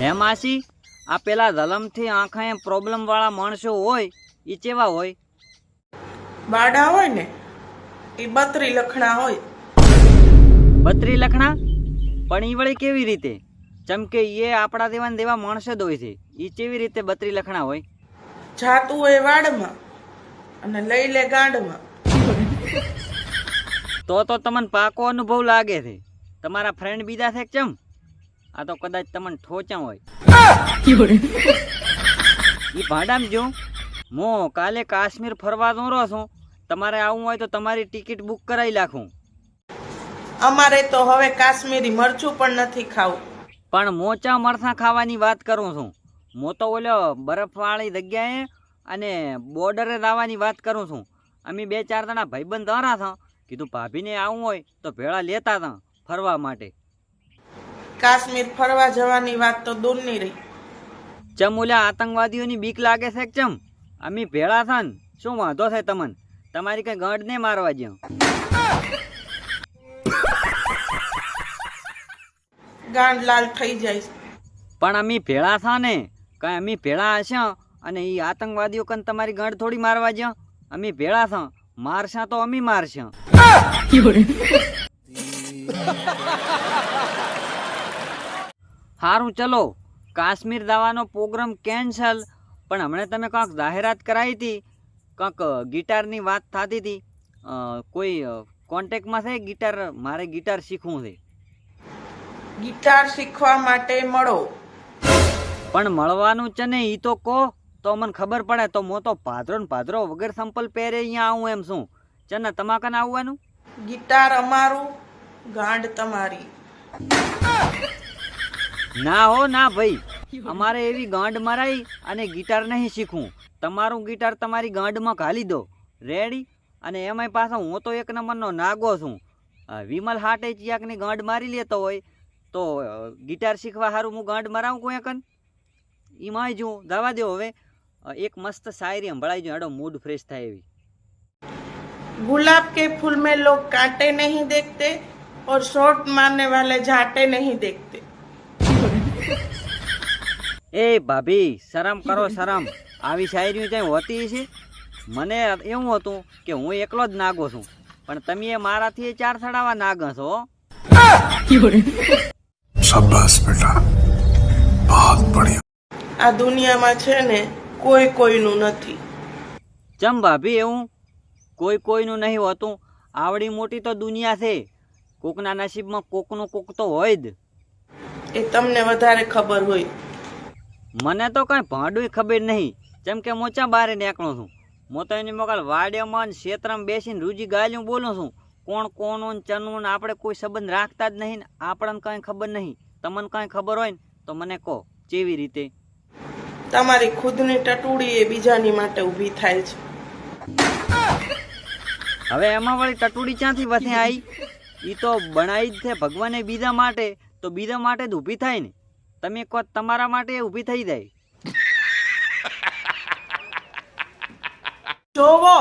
હે માસી આ પેલા જલમથી એમ પ્રોબ્લેમ વાળા માણસો હોય એ કેવા હોય? બાડા હોય ને એ બત્રી લખણા હોય. બત્રી લખણા? પણ એ વળી કેવી રીતે? ચમકે એ આપણા દેવા દેવા માણસો જ હોય છે. એ કેવી રીતે બત્રી લખણા હોય? જાતું હોય વાડમાં અને લઈ લે ગાંડમાં. તો તો તમને પાકો અનુભવ લાગે છે. તમારા ફ્રેન્ડ બીજા છે કેમ આ તો કદાચ તમને ઠોચા હોય. એ ભાડામ જો હું. કાલે કાશ્મીર ફરવા દોરો છું. તમારે આવવું હોય તો તમારી ટિકિટ બુક કરાવી રાખું અમારે તો હવે કાશ્મીરી મરચું પણ નથી ખાવું. પણ મોચા મરસા ખાવાની વાત કરું છું. મો તો ઓલો બરફવાળી જગ્યાએ અને બોર્ડરે દાવાની વાત કરું છું. અમે બે ચાર જણા ભાઈબંધ દરા હતા કીધું ભાભીને આવવું હોય તો ભેળા લેતા હતા ફરવા માટે. કાશ્મીર ફરવા જવાની વાત તો દૂરની રહી. ચમ ઓલા આતંકવાદીઓની બીક લાગે છે ચમ? અમે ભેળા થા ને શું વાંધો છે તમને? તમારી કઈ ગંઢ ને મારવા જ્યાં ગાંડ લાલ થઈ જાય પણ અમે ભેળા થા ને કઈ અમે ભેળા હશે અને એ આતંકવાદીઓ કન તમારી ગંઢ થોડી મારવા જ્યાં? અમે ભેળા થા. મારશા તો અમે મારશા. સારું ચલો. કાશ્મીર દાવાનો પ્રોગ્રામ કેન્સલ. પણ હમણાં તમે કાંક જાહેરાત કરાવી હતી. કાંક ગિટારની વાત થતી હતી. કોઈ કોન્ટેક્ટમાં છે ગિટાર? મારે ગિટાર શીખવું છે. ગિટાર શીખવા માટે મળો. પણ મળવાનું છે ને એ તો કહો. તો મને ખબર પડે તો હું તો પાદરો ને પાદરો વગર સંપલ પહેરે અહીંયા આવું એમ શું? છે ને તમાકન આવવાનું? ગિટાર અમારું ગાંડ તમારી. ના હો ના ભાઈ અમારે એવી ગાંડ મરાઈ અને ગિટાર નહીં શીખવું તમારું ગિટાર તમારી ગાંડમાં ઘાલી દો રેડી અને એમાંય પાછા હું તો એક નંબરનો નાગો છું આ વિમલ હાટે ચિયાકની ગાંડ મારી લેતો હોય તો અ, ગિટાર શીખવા સારું હું ગાંડ મરાવું કોઈ કન એમાંય જો જવા દો હવે અ, એક મસ્ત શાયરી સંભળાઈ જો હેડો મૂડ ફ્રેશ થાય એવી गुलाब के फूल में लोग कांटे नहीं देखते और शॉट मारने वाले झाटे नहीं देखते એ ભાભી શરમ કરો શરમ. આવી શાયરી ક્યાંય હોતી છે મને એવું હતું કે હું એકલો જ નાગો છું પણ તમે મારાથી ચાર સડાવા નાગ છો. આ દુનિયામાં છે ને કોઈ કોઈનું નથી. ચમ ભાભી એવું? કોઈ કોઈનું નહીં હોતું. આવડી મોટી તો દુનિયા છે. કોકના નસીબમાં કોકનું કોક તો હોય જ. એ તમને વધારે ખબર હોય. મને તો કાંઈ ભાંડુય ખબર નહીં. જેમ કે મોચા બારે નીકળું છું. હું તો એની મોકલ વાડિયામાં ને ક્ષેત્રમાં બેસીને રૂજી ગાલ્યું બોલું છું. કોણ કોણ ને ચનું ને આપણે કોઈ સંબંધ રાખતા જ નહીં ને આપણને કાંઈ ખબર નહીં. તમને કાંઈ ખબર હોય ને તો મને કહો કેવી રીતે? તમારી ખુદની ટટુડી એ બીજાની માટે ઊભી થાય છે. હવે એમાં વળી ટટુડી ક્યાંથી વસે આવી એ તો બનાવી જ છે ભગવાને બીજા માટે. તો બીજા માટે જ ઊભી થાય ને. તમે કહો તમારા માટે ઊભી થઈ જાય. જોવો.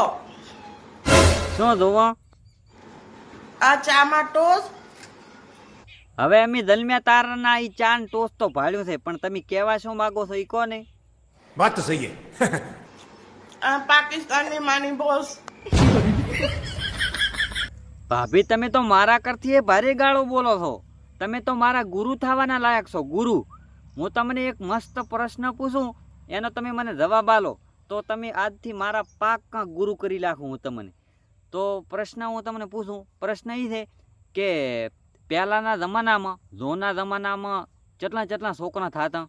શું જોવો? આ ચામાં ટોસ. હવે અમે દલમ્યા તારના ઈ ચાન ટોસ તો ભાળ્યું છે પણ તમે કેવા શું માગો છો ઈ કોને? વાત તો સહી આ પાકિસ્તાનની માની બોસ. ભાભી તમે તો મારા કરતી એ ભારે ગાળો બોલો છો. તમે તો મારા ગુરુ થવાના લાયક છો ગુરુ. હું તમને એક મસ્ત પ્રશ્ન પૂછું એનો તમે મને જવાબ આલો. તો તમે આજથી મારા પાક ગુરુ કરી નાખું હું તમને. તો પ્રશ્ન હું તમને પૂછું પ્રશ્ન એ છે કે પહેલાંના જમાનામાં જોના જમાનામાં કેટલા કેટલા છોકરા થતા?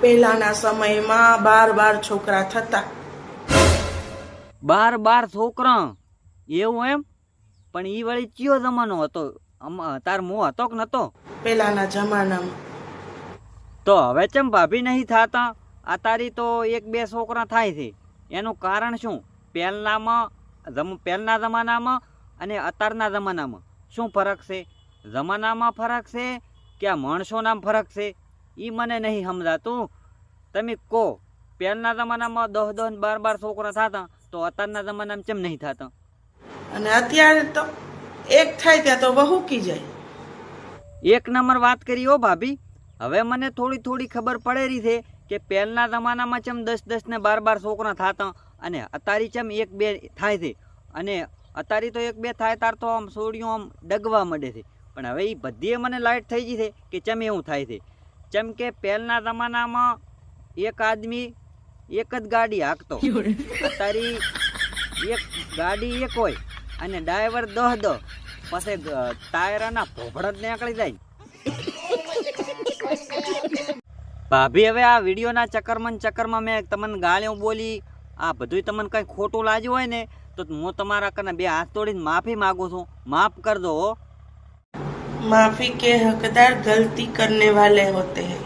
પહેલાના સમયમાં બાર બાર છોકરા થતા. બાર બાર છોકરા. એવું એમ? પણ એ વળી કયો જમાનો હતો? તાર મો હતો કે નતો? પેલાના જમાનામાં. તો હવે ચમ ભાભી નહીં થતા? આ તારી તો એક બે છોકરા થાય છે. એનું કારણ શું? પહેલામાં જમ પહેલના જમાનામાં અને અત્યારના જમાનામાં શું ફરક છે? જમાનામાં ફરક છે કે આ માણસોના ફરક છે? એ મને નહીં સમજાતું. તમે કહો પહેલના જમાનામાં દસ દસ બાર બાર છોકરા થતા તો અત્યારના જમાનામાં કેમ નહીં થતા? અને અત્યારે તો એક થાય ત્યાં તો વહુકી જાય. એક નંબર વાત કરી ઓ ભાભી. હવે મને થોડી થોડી ખબર પડેલી છે કે પહેલના જમાનામાં ચમ દસ દસ ને બાર બાર છોકરા થતા અને અતારી ચમ એક બે થાય છે. અને અતારી તો એક બે થાય તાર તો આમ સોડિયું આમ ડગવા માંડે છે. પણ હવે એ બધી મને લાઇટ થઈ ગઈ છે કે ચમ એવું થાય છે. ચમ કે પહેલના જમાનામાં એક આદમી એક જ ગાડી હાંકતો. અતારી એક ગાડી એક હોય. અને ડ્રાઈવર દોહ દો. પછી ટાયરના ભોભડ જ નીકળી જાય. ભાભી હવે આ વિડીયોના ચક્કરમાં ચક્કરમાં મેં તમને ગાળ્યો બોલી આ બધું તમને કંઈ ખોટું લાગ્યું હોય ને તો હું તમારા કને બે હાથ તોડીને માફી માગું છું. માફ કરજો માફી કે હકદાર ગલતી કરને વાલે હોતે હૈ.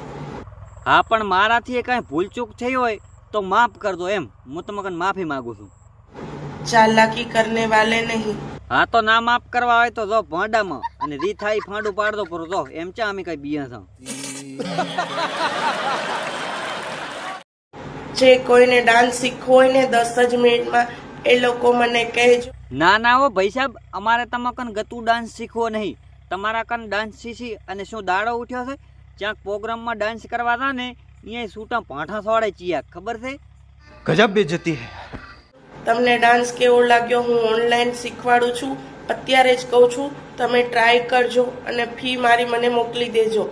હા પણ મારાથી એ કાંઈ ભૂલચૂક થઈ હોય તો માફ કરજો એમ. હું તમને માફી માગું છું. ચાલાકી કરને વાલે નહીં હા તો નામ આપ કરવા હોય તો જો ભાંડામાં અને રી થાય ફાંડું પાડતો પર. જો એમ ચા અમે કઈ બીયા છો. જે કોઈને ડાન્સ શીખવો હોય ને દસ જ મિનિટમાં એ લોકો મને કહેજો. ના ના હો ભાઈ સાહેબ અમારે તમાકન ગતુ ડાન્સ શીખવો નહીં. તમારા કન ડાન્સ શીખી અને શું દાડો ઉઠ્યો છે? ક્યાંક પ્રોગ્રામમાં ડાન્સ કરવા તા ને અહીંયા છૂટા પાઠા સોડે ચિયા ખબર છે? ગજબ બેજતી હે. તમને ડાન્સ કેવો લાગ્યો? હું ઓનલાઈન શીખવાડું છું. અત્યારે જ કહું છું તમે ટ્રાય કરજો અને ફી મારી મને મોકલી દેજો.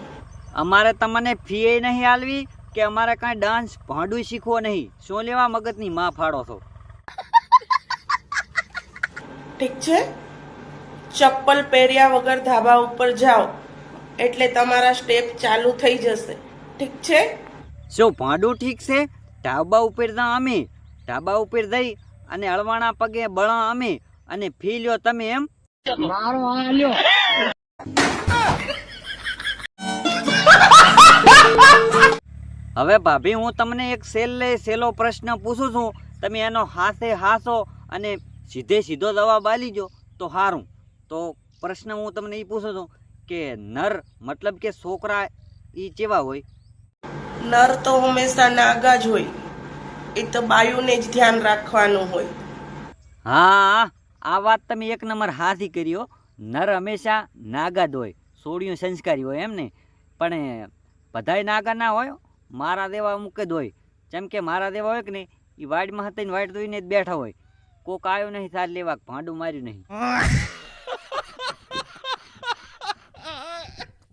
અમારે તમને ફી એ નહીં આલવી કે અમારે કાંઈ ડાન્સ ભાંડું શીખવો નહીં. શું લેવા મગજની માં ફાડો છો? ઠીક છે? ચપ્પલ પહેર્યા વગર ધાબા ઉપર જાઓ. એટલે તમારા સ્ટેપ ચાલુ થઈ જશે. ઠીક છે? શું ભાંડું ઠીક છે? ઢાબા ઉપર અમે. ઢાબા ઉપર જઈ અને અળવાણા પગે બળા અમે અને ફી લ્યો તમે એમ. હવે ભાભી હું તમને એક સેલે સેલો પ્રશ્ન પૂછું છું. તમે એનો હાથે હાસો અને સીધે સીધો જવાબ આલી જો તો સારું તો પ્રશ્ન હું તમને એ પૂછું છું કે નર મતલબ કે છોકરા એ કેવા હોય? નર તો હંમેશા નાગા જ હોય. એ તો બાયુને જ ધ્યાન રાખવાનું હોય. હા, આ વાત તમે એક નંબર હાથી કર્યો નર હંમેશા નાગા જ હોય. સોડિયું સંસ્કારી હોય એમ ને. પણ બધાય નાગા ના હોય, મારા દેવા અમુક જ હોય. જેમ કે મારા દેવા હોય કે નહીં એ વાડમાં હતા વાડ ધોઈને જ બેઠા હોય. કોક આવ્યો નહીં સાર લેવા ભાંડું માર્યું નહીં.